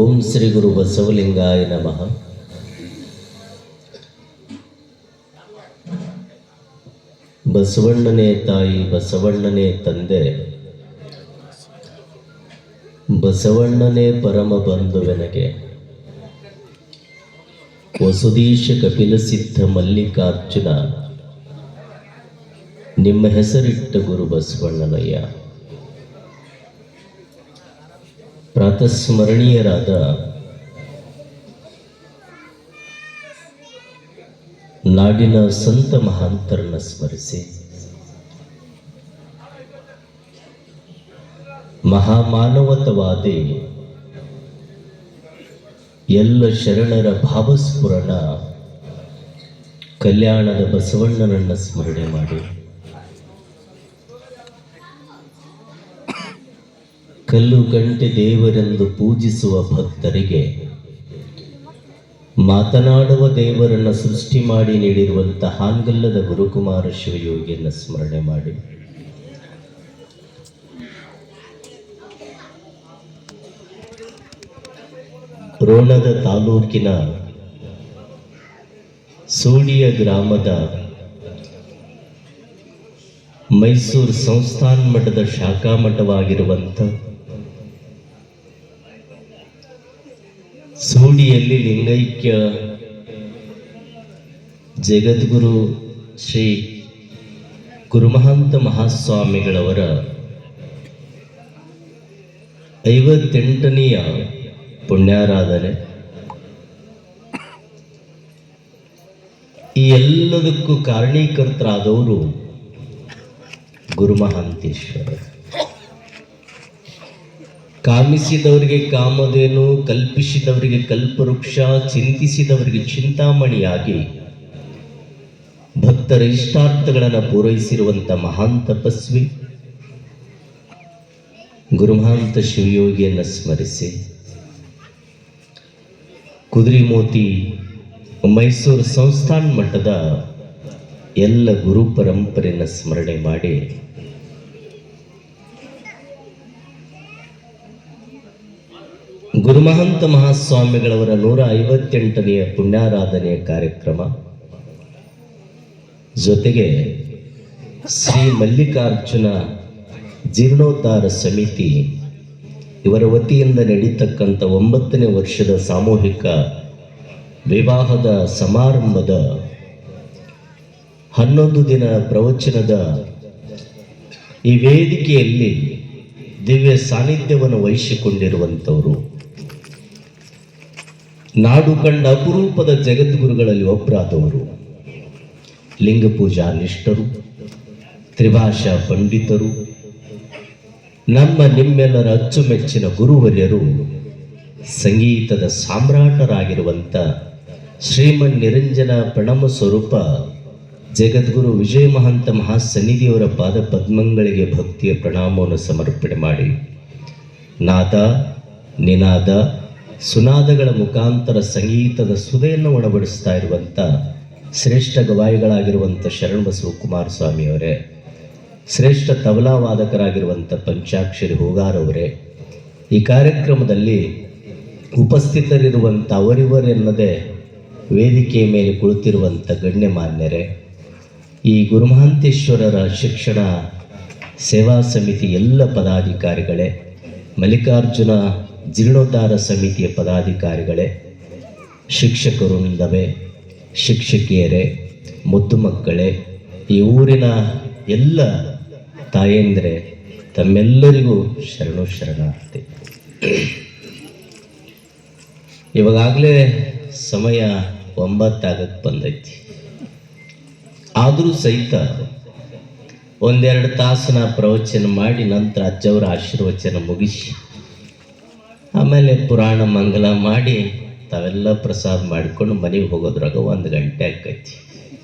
ಓಂ ಶ್ರೀ ಗುರು ಬಸವಲಿಂಗಾಯ ನಮಃ. ಬಸವಣ್ಣನೇ ತಾಯಿ, ಬಸವಣ್ಣನೇ ತಂದೆ, ಬಸವಣ್ಣನೇ ಪರಮ ಬಂಧುವೆನಗೆ ವಸುದೀಶ ಕಪಿಲ ಸಿದ್ಧ ಮಲ್ಲಿಕಾರ್ಜುನ, ನಿಮ್ಮ ಹೆಸರಿಟ್ಟ ಗುರು ಬಸವಣ್ಣನಯ್ಯ. ಪ್ರಾತಸ್ಮರಣೀಯರಾದ ನಾಡಿನ ಸಂತ ಮಹಾಂತರನ್ನ ಸ್ಮರಿಸಿ. ಮಹಾಮಾನವತವಾದಿ ಎಲ್ಲ ಶರಣರ ಭಾವಸ್ಫುರಣ ಕಲ್ಯಾಣದ ಬಸವಣ್ಣನನ್ನ ಸ್ಮರಣೆ ಮಾಡಿ. ಕಲ್ಲು ಗಂಟೆ ದೇವರೆಂದು ಪೂಜಿಸುವ ಭಕ್ತರಿಗೆ ಮಾತನಾಡುವ ದೇವರನ್ನು ಸೃಷ್ಟಿ ಮಾಡಿ ನೀಡಿರುವಂತಹ ಹಾನ್ಗಲ್ಲದ ಗುರುಕುಮಾರ ಶಿವಯೋಗಿಯನ್ನ ಸ್ಮರಣೆ ಮಾಡಿ. ರೋಣದ ತಾಲೂಕಿನ ಸೂಡಿಯ ಗ್ರಾಮದ ಮೈಸೂರು ಸಂಸ್ಥಾನ ಮಠದ ಶಾಖಾ ಮಠವಾಗಿರುವಂಥ ಸೂಡಿಯಲ್ಲಿ ಲಿಂಗೈಕ್ಯ. ಜಗದ್ಗುರು ಶ್ರೀ ಗುರುಮಹಾಂತ ಮಹಾಸ್ವಾಮಿಗಳವರ ಐವತ್ತೆಂಟನೆಯ ಪುಣ್ಯಾರಾಧನೆ. ಈ ಎಲ್ಲದಕ್ಕೂ ಕಾರಣೀಕರ್ತರಾದವರು ಗುರುಮಹಾಂತೇಶ್ವರ. ಕಾಮಿಸಿದವರಿಗೆ ಕಾಮಧೇನು, ಕಲ್ಪಿಸಿದವರಿಗೆ ಕಲ್ಪವೃಕ್ಷ, ಚಿಂತಿಸಿದವರಿಗೆ ಚಿಂತಾಮಣಿಯಾಗಿ ಭಕ್ತರ ಇಷ್ಟಾರ್ಥಗಳನ್ನು ಪೂರೈಸಿರುವಂಥ ಮಹಾನ್ ತಪಸ್ವಿ ಗುರುಮಹಾಂತ ಶಿವಯೋಗಿಯನ್ನು ಸ್ಮರಿಸಿ, ಕುದುರೆಮೋತಿ ಮೈಸೂರು ಸಂಸ್ಥಾನ ಮಟ್ಟದ ಎಲ್ಲ ಗುರು ಪರಂಪರೆಯನ್ನು ಸ್ಮರಣೆ ಮಾಡಿ ಗುರುಮಹಂತ ಮಹಾಸ್ವಾಮಿಗಳವರ ನೂರ ಐವತ್ತೆಂಟನೆಯ ಪುಣ್ಯಾರಾಧನೆಯ ಕಾರ್ಯಕ್ರಮ. ಜೊತೆಗೆ ಶ್ರೀ ಮಲ್ಲಿಕಾರ್ಜುನ ಜೀರ್ಣೋದ್ಧಾರ ಸಮಿತಿ ಇವರ ವತಿಯಿಂದ ನಡೀತಕ್ಕಂಥ ಒಂಬತ್ತನೇ ವರ್ಷದ ಸಾಮೂಹಿಕ ವಿವಾಹದ ಸಮಾರಂಭದ ಹನ್ನೊಂದು ದಿನ ಪ್ರವಚನದ ಈ ವೇದಿಕೆಯಲ್ಲಿ ದಿವ್ಯ ಸಾನ್ನಿಧ್ಯವನ್ನು ವಹಿಸಿಕೊಂಡಿರುವಂಥವರು. ನಾಡು ಕಂಡ ಅಪರೂಪದ ಜಗದ್ಗುರುಗಳಲ್ಲಿ ಒಬ್ಬರಾದವರು. ಲಿಂಗ ಪೂಜಾ ನಿಷ್ಠರು, ತ್ರಿಭಾಷಾ ಪಂಡಿತರು, ನಮ್ಮ ನಿಮ್ಮೆಲ್ಲರ ಅಚ್ಚುಮೆಚ್ಚಿನ ಗುರುವರ್ಯರು, ಸಂಗೀತದ ಸಾಮ್ರಾಟರಾಗಿರುವಂಥ ಶ್ರೀಮನ್ ನಿರಂಜನ ಪ್ರಣಮ ಸ್ವರೂಪ ಜಗದ್ಗುರು ವಿಜಯ ಮಹಂತ ಮಹಾಸನ್ನಿಧಿಯವರ ಪಾದ ಪದ್ಮಗಳಿಗೆ ಭಕ್ತಿಯ ಪ್ರಣಾಮವನ್ನು ಸಮರ್ಪಣೆ ಮಾಡಿ, ನಾದ, ನಿನಾದ ಸುನಾದಗಳ ಮುಖಾಂತರ ಸಂಗೀತದ ಸುದೆಯನ್ನು ಒಳಬಡಿಸ್ತಾ ಇರುವಂಥ ಶ್ರೇಷ್ಠ ಗವಾಯಿಗಳಾಗಿರುವಂಥ ಶರಣಬಸವ ಕುಮಾರಸ್ವಾಮಿಯವರೇ ಶ್ರೇಷ್ಠ ತಬಲಾ ವಾದಕರಾಗಿರುವಂಥ ಪಂಚಾಕ್ಷರಿ ಹೂಗಾರವರೇ ಈ ಕಾರ್ಯಕ್ರಮದಲ್ಲಿ ಉಪಸ್ಥಿತರಿರುವಂಥ ಅವರಿವರೆನ್ನದೇ ವೇದಿಕೆಯ ಮೇಲೆ ಕುಳಿತಿರುವಂಥ ಗಣ್ಯಮಾನ್ಯರೇ, ಈ ಗುರುಮಹಾಂತೇಶ್ವರರ ಶಿಕ್ಷಣ ಸೇವಾ ಸಮಿತಿ ಎಲ್ಲ ಪದಾಧಿಕಾರಿಗಳೇ, ಮಲ್ಲಿಕಾರ್ಜುನ ಜೀರ್ಣೋದ್ಧಾರ ಸಮಿತಿಯ ಪದಾಧಿಕಾರಿಗಳೇ ಶಿಕ್ಷಕರುಂದವೇ ಶಿಕ್ಷಕಿಯರೇ, ಮುದ್ದು ಮಕ್ಕಳೇ, ಈ ಊರಿನ ಎಲ್ಲ ತಾಯಂದ್ರೆ, ತಮ್ಮೆಲ್ಲರಿಗೂ ಶರಣು ಶರಣಾರ್ಥಿ. ಇವಾಗಲೇ ಸಮಯ ಒಂಬತ್ತಾಗಕ್ಕೆ ಬಂದೈತಿ. ಆದರೂ ಸಹಿತ ಒಂದೆರಡು ತಾಸನ ಪ್ರವಚನ ಮಾಡಿ ನಂತರ ಅಜ್ಜವರ ಆಶೀರ್ವಚನ ಮುಗಿಸಿ ಆಮೇಲೆ ಪುರಾಣ ಮಂಗಲ ಮಾಡಿ ತಾವೆಲ್ಲ ಪ್ರಸಾದ ಮಾಡಿಕೊಂಡು ಮನೆಗೆ ಹೋಗೋದ್ರಾಗ ಒಂದು ಗಂಟೆ ಆಕೈತಿ.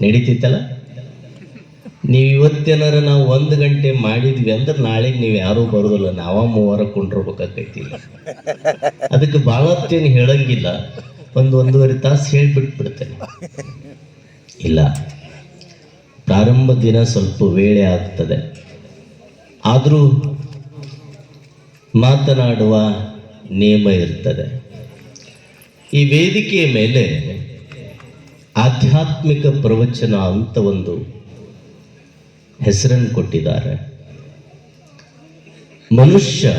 ನಡೀತಿತ್ತಲ್ಲ? ನೀವು ಇವತ್ತೇನಾರ ನಾವು ಒಂದು ಗಂಟೆ ಮಾಡಿದ್ವಿ ಅಂದ್ರೆ ನಾಳೆಗೆ ನೀವು ಯಾರೂ ಬರೋದಿಲ್ಲ, ನಾವ ಮೂವರ ಕುಂಡ್ರಬೇಕಾಕೈತಿ ಅದಕ್ಕೆ ಭಾಳ ಹೊತ್ತೇನು ಹೇಳಂಗಿಲ್ಲ, ಒಂದು ಒಂದೂವರೆ ತಾಸು ಹೇಳಿಬಿಟ್ಬಿಡ್ತೇನೆ. ಇಲ್ಲ, ಪ್ರಾರಂಭ ದಿನ ಸ್ವಲ್ಪ ವೇಳೆ ಆಗ್ತದೆ. ಆದರೂ ಮಾತನಾಡುವ ನಿಯಮ ಇರ್ತದೆ. ಈ ವೇದಿಕೆಯ ಮೇಲೆ ಆಧ್ಯಾತ್ಮಿಕ ಪ್ರವಚನ ಅಂತ ಒಂದು ಹೆಸರನ್ನು ಕೊಟ್ಟಿದ್ದಾರೆ. ಮನುಷ್ಯ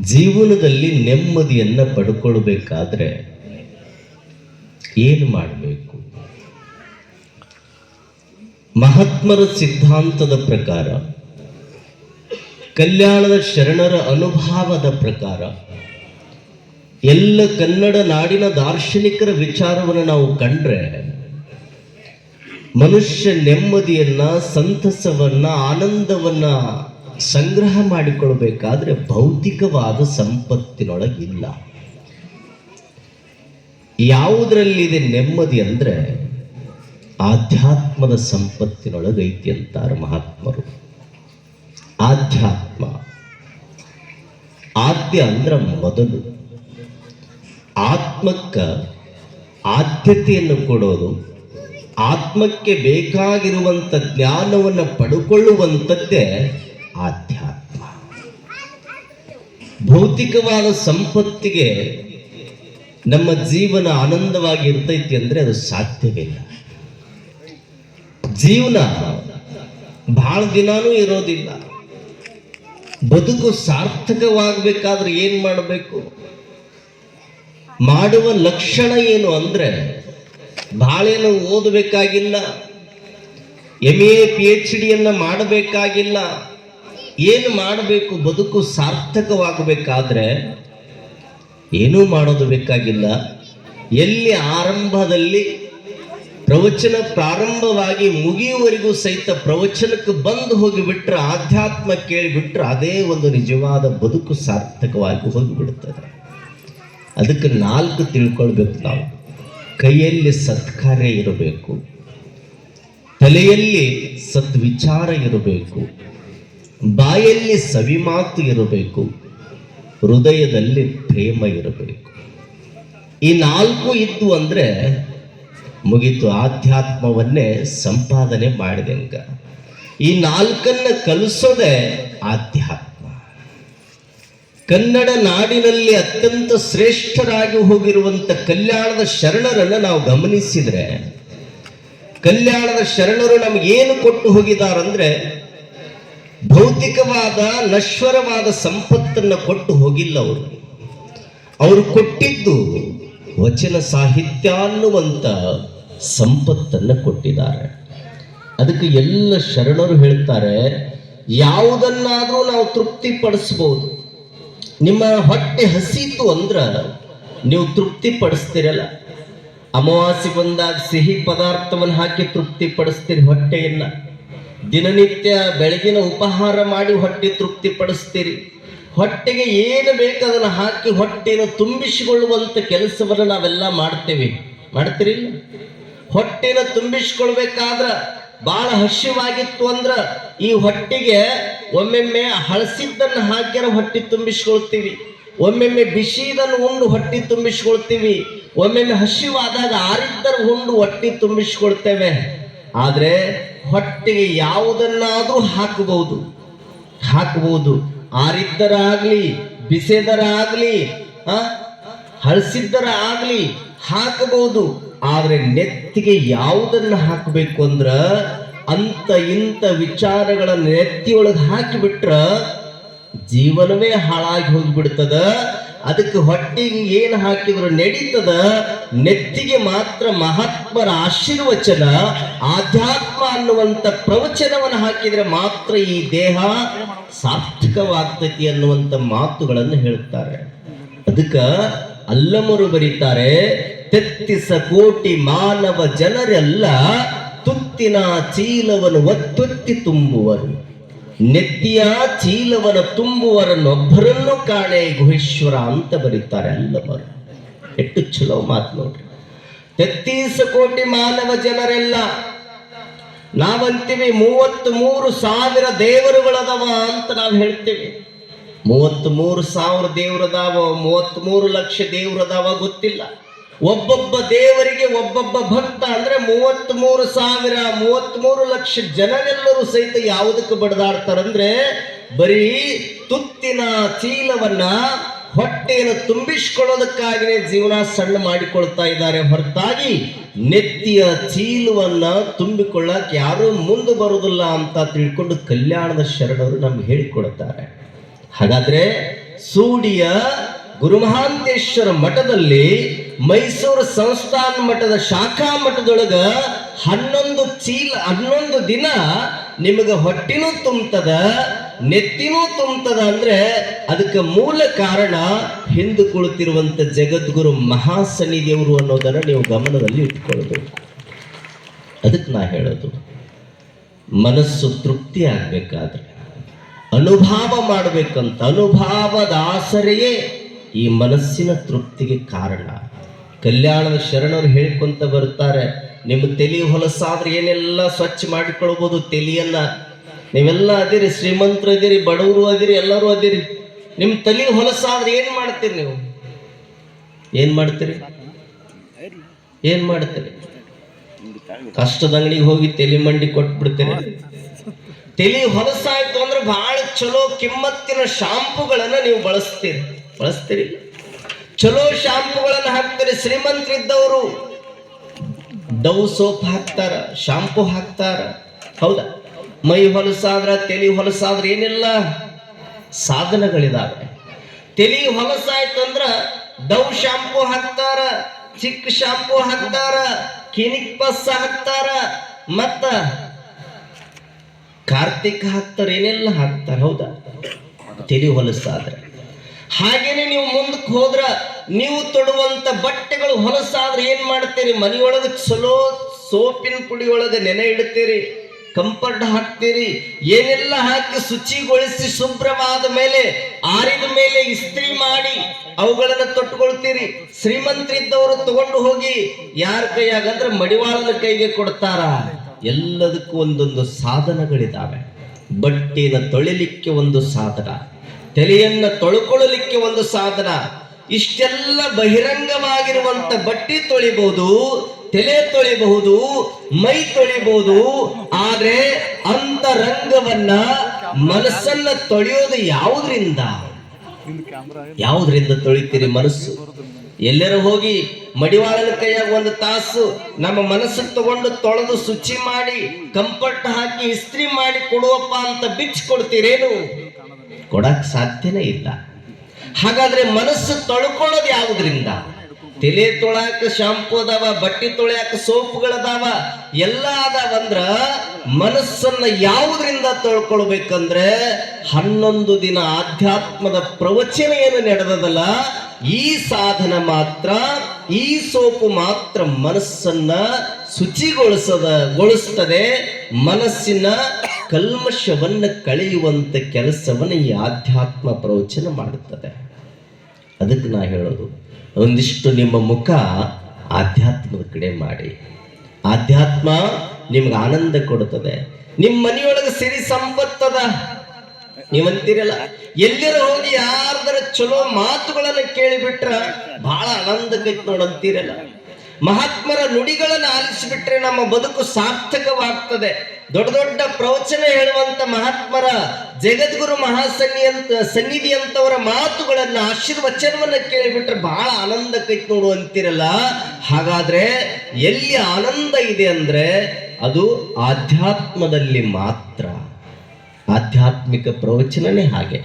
ಜೀವನದಲ್ಲಿ ನೆಮ್ಮದಿಯನ್ನು ಪಡ್ಕೊಳ್ಬೇಕಾದ್ರೆ ಏನು ಮಾಡಬೇಕು? ಮಹಾತ್ಮರ ಸಿದ್ಧಾಂತದ ಪ್ರಕಾರ ಕಲ್ಯಾಣದ ಶರಣರ ಅನುಭವದ ಪ್ರಕಾರ ಎಲ್ಲ ಕನ್ನಡ ನಾಡಿನ ದಾರ್ಶನಿಕರ ವಿಚಾರವನ್ನು ನಾವು ಕಂಡ್ರೆ ಮನುಷ್ಯ ನೆಮ್ಮದಿಯನ್ನ, ಸಂತಸವನ್ನ, ಆನಂದವನ್ನ ಸಂಗ್ರಹ ಮಾಡಿಕೊಳ್ಬೇಕಾದ್ರೆ ಭೌತಿಕವಾದ ಸಂಪತ್ತಿನೊಳಗಿಲ್ಲ. ಯಾವುದರಲ್ಲಿದೆ ನೆಮ್ಮದಿ ಅಂದ್ರೆ ಆಧ್ಯಾತ್ಮದ ಸಂಪತ್ತಿನೊಳಗೈತಿ ಅಂತಾರೆ ಮಹಾತ್ಮರು. ಆಧ್ಯಾತ್ಮ. ಆದ್ಯ ಅಂದ್ರ ಮೊದಲು. ಆತ್ಮಕ್ಕ ಆದ್ಯತೆಯನ್ನು ಕೊಡೋದು, ಆತ್ಮಕ್ಕೆ ಬೇಕಾಗಿರುವಂಥ ಜ್ಞಾನವನ್ನು ಪಡ್ಕೊಳ್ಳುವಂಥದ್ದೇ ಆಧ್ಯಾತ್ಮ. ಭೌತಿಕವಾದ ಸಂಪತ್ತಿಗೆ ನಮ್ಮ ಜೀವನ ಆನಂದವಾಗಿ ಇರ್ತೈತಿ ಅಂದರೆ ಅದು ಸಾಧ್ಯವಿಲ್ಲ. ಜೀವನ ಭಾಳ ದಿನಾನೂ ಇರೋದಿಲ್ಲ. ಬದುಕು ಸಾರ್ಥಕವಾಗಬೇಕಾದ್ರೆ ಏನ್ ಮಾಡಬೇಕು? ಮಾಡುವ ಲಕ್ಷಣ ಏನು ಅಂದ್ರೆ ಬಹಳೇನು ಓದಬೇಕಾಗಿಲ್ಲ ಎಂ ಎ ಪಿ ಎಚ್ ಡಿಯನ್ನು ಮಾಡಬೇಕಾಗಿಲ್ಲ. ಏನು ಮಾಡಬೇಕು? ಬದುಕು ಸಾರ್ಥಕವಾಗಬೇಕಾದ್ರೆ ಏನೂ ಮಾಡೋದು ಬೇಕಾಗಿಲ್ಲ. ಎಲ್ಲಿ ಆರಂಭದಲ್ಲಿ ಪ್ರವಚನ ಪ್ರಾರಂಭವಾಗಿ ಮುಗಿಯುವವರೆಗೂ ಸಹಿತ ಪ್ರವಚನಕ್ಕೆ ಬಂದು ಹೋಗಿಬಿಟ್ರೆ ಆಧ್ಯಾತ್ಮ ಕೇಳಿಬಿಟ್ರೆ ಅದೇ ಒಂದು ನಿಜವಾದ ಬದುಕು ಸಾರ್ಥಕವಾಗಿ ಹೋಗಿಬಿಡುತ್ತದೆ. ಅದಕ್ಕೆ ನಾಲ್ಕು ತಿಳ್ಕೊಳ್ಬೇಕು ನಾವು. ಕೈಯಲ್ಲಿ ಸತ್ಕಾರ್ಯ ಇರಬೇಕು. ತಲೆಯಲ್ಲಿ ಸದ್ವಿಚಾರ ಇರಬೇಕು. ಬಾಯಲ್ಲಿ ಸವಿಮಾತು ಇರಬೇಕು. ಹೃದಯದಲ್ಲಿ ಪ್ರೇಮ ಇರಬೇಕು. ಈ ನಾಲ್ಕು ಇತ್ತು ಅಂದ್ರೆ ಮುಗೀತು ಆಧ್ಯಾತ್ಮವನ್ನೇ ಸಂಪಾದನೆ ಮಾಡಿದಂಗ ಈ ನಾಲ್ಕನ್ನ ಕಲಿಸೋದೆ ಆಧ್ಯಾತ್ಮ. ಕನ್ನಡ ನಾಡಿನಲ್ಲಿ ಅತ್ಯಂತ ಶ್ರೇಷ್ಠರಾಗಿ ಹೋಗಿರುವಂತ ಕಲ್ಯಾಣದ ಶರಣರನ್ನ ನಾವು ಗಮನಿಸಿದ್ರೆ, ಕಲ್ಯಾಣದ ಶರಣರು ನಮ್ಗೆ ಏನು ಕೊಟ್ಟು ಹೋಗಿದಾರಂದ್ರೆ ಭೌತಿಕವಾದ, ನಶ್ವರವಾದ ಸಂಪತ್ತನ್ನು ಕೊಟ್ಟು ಹೋಗಿಲ್ಲ ಅವರು. ಅವರು ಕೊಟ್ಟಿದ್ದು ವಚನ ಸಾಹಿತ್ಯ ಅನ್ನುವಂತ ಸಂಪತ್ತನ್ನು ಕೊಟ್ಟಿದ್ದಾರೆ. ಅದಕ್ಕೆ ಎಲ್ಲ ಶರಣರು ಹೇಳ್ತಾರೆ, ಯಾವುದನ್ನಾದರೂ ನಾವು ತೃಪ್ತಿ ಪಡಿಸ್ಬೋದು ನಿಮ್ಮ ಹೊಟ್ಟೆ ಹಸಿತು ಅಂದ್ರೆ ನೀವು ತೃಪ್ತಿ ಪಡಿಸ್ತಿರಲ್ಲ ಅಮಾವಾಸ್ಯೆ ಬಂದಾಗ ಸಿಹಿ ಪದಾರ್ಥವನ್ನು ಹಾಕಿ ತೃಪ್ತಿ ಪಡಿಸ್ತೀರಿ ಹೊಟ್ಟೆಯನ್ನ. ದಿನನಿತ್ಯ ಬೆಳಗಿನ ಉಪಹಾರ ಮಾಡಿ ಹೊಟ್ಟೆ ತೃಪ್ತಿ ಪಡಿಸ್ತೀರಿ ಹೊಟ್ಟೆಗೆ ಏನು ಬೇಕು ಅದನ್ನು ಹಾಕಿ ಹೊಟ್ಟೆಯನ್ನು ತುಂಬಿಸಿಕೊಳ್ಳುವಂಥ ಕೆಲಸವನ್ನು ನಾವೆಲ್ಲ ಮಾಡ್ತೇವೆ. ಮಾಡ್ತೀರಿಲ್ಲ? ಹೊಟ್ಟೆನ ತುಂಬಿಸ್ಕೊಳ್ಬೇಕಾದ್ರ ಬಹಳ ಹಸಿವಾಗಿತ್ತು ಅಂದ್ರ ಈ ಹೊಟ್ಟಿಗೆ ಒಮ್ಮೆಮ್ಮೆ ಹಳಸಿದ್ದನ್ನು ಹಾಕ್ಯಾರ ಹೊಟ್ಟೆ ತುಂಬಿಸ್ಕೊಳ್ತೀವಿ. ಒಮ್ಮೆಮ್ಮೆ ಬಿಸಿದನ್ನು ಉಂಡು ಹೊಟ್ಟೆ ತುಂಬಿಸ್ಕೊಳ್ತೀವಿ. ಒಮ್ಮೆಮ್ಮೆ ಹಸಿವಾದಾಗ ಆರಿದ್ದರ ಉಂಡು ಹೊಟ್ಟೆ ತುಂಬಿಸ್ಕೊಳ್ತೇವೆ. ಆದ್ರೆ ಹೊಟ್ಟೆಗೆ ಯಾವುದನ್ನಾದ್ರೂ ಹಾಕಬಹುದು ಹಾಕಬಹುದು ಆರಿದ್ದರ ಆಗ್ಲಿ ಬಿಸೆದರ ಆಗ್ಲಿ ಆ ಹಳಸಿದ್ದರ ಆಗ್ಲಿ ಹಾಕಬಹುದು ಆದ್ರೆ ನೆತ್ತಿಗೆ ಯಾವುದನ್ನ ಹಾಕಬೇಕು ಅಂದ್ರ ಅಂತ ಇಂಥ ವಿಚಾರಗಳ ನೆತ್ತಿಯೊಳಗೆ ಹಾಕಿಬಿಟ್ರ ಜೀವನವೇ ಹಾಳಾಗಿ ಹೋಗ್ಬಿಡ್ತದ. ಅದಕ್ಕೆ ಹೊಟ್ಟೆಗೆ ಏನು ಹಾಕಿದ್ರು ನಡೀತದ. ನೆತ್ತಿಗೆ ಮಾತ್ರ ಮಹಾತ್ಮರ ಆಶೀರ್ವಚನ, ಆಧ್ಯಾತ್ಮ ಅನ್ನುವಂಥ ಪ್ರವಚನವನ್ನು ಹಾಕಿದ್ರೆ ಮಾತ್ರ ಈ ದೇಹ ಸಾರ್ಥಕವಾಗ್ತೈತಿ ಅನ್ನುವಂಥ ಮಾತುಗಳನ್ನು ಹೇಳುತ್ತಾರೆ. ಅದಕ್ಕ ಅಲ್ಲಮರು ಬರೀತಾರೆ ತೆತ್ತಿಸ ಕೋಟಿ ಮಾನವ ಜನರೆಲ್ಲ ತುತ್ತಿನ ಚೀಲವನ್ನು ಒತ್ತೊತ್ತಿ ತುಂಬುವರು. ನೆತ್ತಿಯ ಚೀಲವನ್ನು ತುಂಬುವರನ್ನೊಬ್ಬರನ್ನು ಕಾಣೆ ಗುಹೇಶ್ವರ ಅಂತ ಬರೀತಾರೆ ಅಲ್ಲವರು ಎಷ್ಟು ಚಲೋ ಮಾತು ನೋಡ್ರಿ. ತೆತ್ತೀಸ ಕೋಟಿ ಮಾನವ ಜನರೆಲ್ಲ, ನಾವಂತೀವಿ ಮೂವತ್ತು ಮೂರು ಸಾವಿರ ದೇವರುಗಳದವ ಅಂತ ನಾವು ಹೇಳ್ತೀವಿ. ಮೂವತ್ತು ಮೂರು ಸಾವಿರ ದೇವರದಾವ ಮೂವತ್ತ್ ಮೂರು ಲಕ್ಷ ದೇವರದಾವ ಗೊತ್ತಿಲ್ಲ. ಒಬ್ಬೊಬ್ಬ ದೇವರಿಗೆ ಒಬ್ಬೊಬ್ಬ ಭಕ್ತ ಅಂದ್ರೆ ಮೂವತ್ತ್ ಮೂರು ಸಾವಿರ ಮೂವತ್ತ್ ಮೂರು ಲಕ್ಷ ಜನರೆಲ್ಲರೂ ಸಹಿತ ಯಾವುದಕ್ಕೆ ಬಡದಾಡ್ತಾರಂದ್ರೆ ಬರೀ ತುತ್ತಿನ ಚೀಲವನ್ನ ಹೊಟ್ಟೆಯನ್ನು ತುಂಬಿಸ್ಕೊಳ್ಳೋದಕ್ಕಾಗಿನೇ ಜೀವನ ಸಣ್ಣ ಮಾಡಿಕೊಳ್ತಾ ಇದ್ದಾರೆ. ಹೊರತಾಗಿ ನೆತ್ತಿಯ ಚೀಲವನ್ನ ತುಂಬಿಕೊಳ್ಳಕ್ ಯಾರೂ ಮುಂದೆ ಬರುವುದಿಲ್ಲ ಅಂತ ತಿಳ್ಕೊಂಡು ಕಲ್ಯಾಣದ ಶರಣರು ನಮ್ಗೆ ಹೇಳಿಕೊಡುತ್ತಾರೆ. ಹಾಗಾದ್ರೆ ಸೂಡಿಯ ಗುರುಮಹಾಂತೇಶ್ವರ ಮಠದಲ್ಲಿ ಮೈಸೂರು ಸಂಸ್ಥಾನ ಮಠದ ಶಾಖಾ ಮಠದೊಳಗ ಹನ್ನೊಂದು ಚೀಲ, ಹನ್ನೊಂದು ದಿನ ನಿಮಗೆ ಹೊಟ್ಟಿನೂ ತುಂಬ್ತದ, ನೆತ್ತಿನೂ ತುಂಬ್ತದ ಅಂದ್ರೆ ಅದಕ್ಕೆ ಮೂಲ ಕಾರಣ ಹಿಂದೆ ಕುಳಿತಿರುವಂತ ಜಗದ್ಗುರು ಮಹಾಸನ್ನಿದೇವರು ಅನ್ನೋದನ್ನ ನೀವು ಗಮನದಲ್ಲಿ ಇಟ್ಕೊಳ್ಬೇಕು. ಅದಕ್ಕೆ ನಾ ಹೇಳೋದು, ಮನಸ್ಸು ತೃಪ್ತಿ ಆಗ್ಬೇಕಾದ್ರೆ, ಅನುಭವ ಮಾಡಬೇಕಂತ, ಅನುಭವದ ಆಸರೆಯೇ ಈ ಮನಸ್ಸಿನ ತೃಪ್ತಿಗೆ ಕಾರಣ. ಕಲ್ಯಾಣದ ಶರಣರು ಹೇಳ್ಕೊಂತ ಬರ್ತಾರೆ ನಿಮ್ಮ ತಲೆ ಹೊಲಸಾದ್ರೆ ಏನೆಲ್ಲ ಸ್ವಚ್ಛ ಮಾಡಿಕೊಳ್ಬೋದು ತಲೆಯನ್ನ? ನೀವೆಲ್ಲ ಅದಿರಿ, ಶ್ರೀಮಂತರು ಅದಿರಿ, ಬಡವರು ಅದಿರಿ, ಎಲ್ಲರೂ ಅದಿರಿ. ನಿಮ್ಮ ತಲೆ ಹೊಲಸಾದ್ರೆ ಏನ್ ಮಾಡ್ತೀರಿ ನೀವು? ಏನ್ ಮಾಡ್ತೀರಿ? ಏನ್ ಮಾಡ್ತೀರಿ? ಕಷ್ಟದ ಅಂಗಡಿಗೆ ಹೋಗಿ ತಲೆ ಮಂಡಿ ಕೊಟ್ಬಿಡ್ತೀರಿ. ತಲೆ ಹೊಲಸಾಯ್ತು ಅಂದ್ರೆ ಬಹಳ ಚಲೋ ಕಿಮ್ಮತ್ತಿನ ಶಾಂಪುಗಳನ್ನ ನೀವು ಬಳಸ್ತೀರಿ. ಬಳಸ್ತೀರಿ ಚಲೋ ಶಾಂಪುಗಳನ್ನು ಹಾಕ್ತಾರೆ ಶ್ರೀಮಂತರಿದ್ದವರು ಡವ್ ಸೋಪ್ ಹಾಕ್ತಾರ, ಶಾಂಪು ಹಾಕ್ತಾರ. ಹೌದಾ? ಮೈ ಹೊಲಸಾದ್ರ, ತಲೆ ಹೊಲಸಾದ್ರ ಏನಿಲ್ಲ ಸಾಧನಗಳಿದಾವೆ. ತಲೆ ಹೊಲಸಾಯ್ತಂದ್ರ ಡವ್ ಶಾಂಪು ಹಾಕ್ತಾರ ಚಿಕ್ಕ ಶಾಂಪು ಹಾಕ್ತಾರ ಕಿನಿಕ್ ಪಸ್ ಹಾಕ್ತಾರ, ಮತ್ತ ಕಾರ್ತಿಕ್ ಹಾಕ್ತಾರ, ಏನೆಲ್ಲ ಹಾಕ್ತಾರ, ಹೌದಾ? ತಲೆ ಹೊಲಸಾದ್ರೆ. ಹಾಗೇನೆ ನೀವು ಮುಂದಕ್ಕೆ ಹೋದ್ರ ನೀವು ತೊಡುವಂತ ಬಟ್ಟೆಗಳು ಹೊಲಸಾದ್ರೆ ಏನ್ ಮಾಡ್ತೀರಿ? ಮನೆಯೊಳಗೆ ಚಲೋ ಸೋಪಿನ ಪುಡಿ ಒಳಗೆ ನೆನೆ ಇಡ್ತೀರಿ, ಕಂಫರ್ಟ್ ಹಾಕ್ತೀರಿ, ಏನೆಲ್ಲ ಹಾಕಿ ಶುಚಿಗೊಳಿಸಿ ಶುಭ್ರವಾದ ಮೇಲೆ, ಆರಿದ ಮೇಲೆ ಇಸ್ತ್ರಿ ಮಾಡಿ ಅವುಗಳನ್ನ ತೊಟ್ಟುಕೊಳ್ತೀರಿ ಶ್ರೀಮಂತರಿದ್ದವರು ತಗೊಂಡು ಹೋಗಿ ಯಾರ ಕೈಯಾಗಂದ್ರೆ ಮಡಿವಾಳದ ಕೈಗೆ ಕೊಡ್ತಾರ. ಎಲ್ಲದಕ್ಕೂ ಒಂದೊಂದು ಸಾಧನಗಳಿದಾವೆ. ಬಟ್ಟೆನ ತೊಳಿಲಿಕ್ಕೆ ಒಂದು ಸಾಧನ. ತಲೆಯನ್ನ ತೊಳ್ಕೊಳ್ಳಲಿಕ್ಕೆ ಒಂದು ಸಾಧನ. ಇಷ್ಟೆಲ್ಲ ಬಹಿರಂಗವಾಗಿರುವಂತ ಬಟ್ಟೆ ತೊಳಿಬಹುದು, ತಲೆ ತೊಳಿಬಹುದು, ಮೈ ತೊಳಿಬಹುದು, ಆದ್ರೆ ಅಂತರಂಗವನ್ನ ಮನಸ್ಸನ್ನ ತೊಳೆಯೋದು ಯಾವುದರಿಂದ? ಯಾವುದರಿಂದ ತೊಳಿತೀರಿ ಮನಸ್ಸು? ಎಲ್ಲರ ಹೋಗಿ ಮಡಿವಾಳನ ಕೈಯಾಗ ಒಂದು ತಾಸು ನಮ್ಮ ಮನಸ್ಸು ತಗೊಂಡು ತೊಳೆದು ಶುಚಿ ಮಾಡಿ, ಕಂಫರ್ಟ್ ಹಾಕಿ ಇಸ್ತ್ರಿ ಮಾಡಿ ಕೊಡುವಪ್ಪ ಅಂತ ಬಿಚ್ಚಿ ಕೊಡ್ತೀರೇನು? ಕೊಡಕ್ ಸಾಧ್ಯನೇ ಇಲ್ಲ. ಹಾಗಾದ್ರೆ ಮನಸ್ಸು ತೊಳ್ಕೊಳ್ಳೋದು ಯಾವುದರಿಂದ? ತಲೆ ತೊಳ್ಯಾಕ ಶಾಂಪು ಅದಾವ, ಬಟ್ಟೆ ತೊಳ್ಯಾಕ ಸೋಪ್ಗಳದಾವ, ಎಲ್ಲ ಅದಾವಂದ್ರ ಮನಸ್ಸನ್ನ ಯಾವುದರಿಂದ ತೊಳ್ಕೊಳ್ಬೇಕಂದ್ರೆ ಹನ್ನೊಂದು ದಿನ ಆಧ್ಯಾತ್ಮದ ಪ್ರವಚನ ಏನು ನಡೆದದಲ್ಲ, ಈ ಸಾಧನ ಮಾತ್ರ, ಈ ಸೋಪು ಮಾತ್ರ ಮನಸ್ಸನ್ನ ಶುಚಿಗೊಳಿಸದ, ಗೊಳಿಸ್ತದೆ, ಮನಸ್ಸಿನ ಕಲ್ಮಶವನ್ನ ಕಳೆಯುವಂತ ಕೆಲಸವನ್ನು ಈ ಆಧ್ಯಾತ್ಮ ಪ್ರವಚನ ಮಾಡುತ್ತದೆ. ಅದಕ್ಕೆ ನಾ ಹೇಳೋದು, ಒಂದಿಷ್ಟು ನಿಮ್ಮ ಮುಖ ಆಧ್ಯಾತ್ಮದ ಕಡೆ ಮಾಡಿ. ಆಧ್ಯಾತ್ಮ ನಿಮ್ಗೆ ಆನಂದ ಕೊಡುತ್ತದೆ. ನಿಮ್ಮ ಮನೆಯೊಳಗೆ ಸಿರಿ ಸಂಪತ್ತದ ನೀವಂತೀರಲ್ಲ, ಎಲ್ಲರ ಹೋಗಿ ಯಾರ್ದರ ಚಲೋ ಮಾತುಗಳನ್ನು ಕೇಳಿಬಿಟ್ರ ಬಹಳ ಆನಂದಕ್ಕೈತ್ ನೋಡಂತೀರಲ್ಲ ಮಹಾತ್ಮರ ನುಡಿಗಳನ್ನು ಆಲಿಸಿಬಿಟ್ರೆ ನಮ್ಮ ಬದುಕು ಸಾರ್ಥಕವಾಗ್ತದೆ. ದೊಡ್ಡ ದೊಡ್ಡ ಪ್ರವಚನ ಹೇಳುವಂತ ಮಹಾತ್ಮರ ಜಗದ್ಗುರು ಮಹಾಸನ್ನಿ ಅಂತ ಸನ್ನಿಧಿ ಅಂತವರ ಮಾತುಗಳನ್ನ, ಆಶೀರ್ವಚನವನ್ನ ಕೇಳಿಬಿಟ್ರೆ ಬಹಳ ಆನಂದಕ್ಕೈತ್ ನೋಡು ಅಂತಿರಲ್ಲ. ಹಾಗಾದ್ರೆ ಎಲ್ಲಿ ಆನಂದ ಇದೆ ಅಂದ್ರೆ ಅದು ಆಧ್ಯಾತ್ಮದಲ್ಲಿ ಮಾತ್ರ. ಆಧ್ಯಾತ್ಮಿಕ ಪ್ರವಚನನೇ ಹಾಗೆ.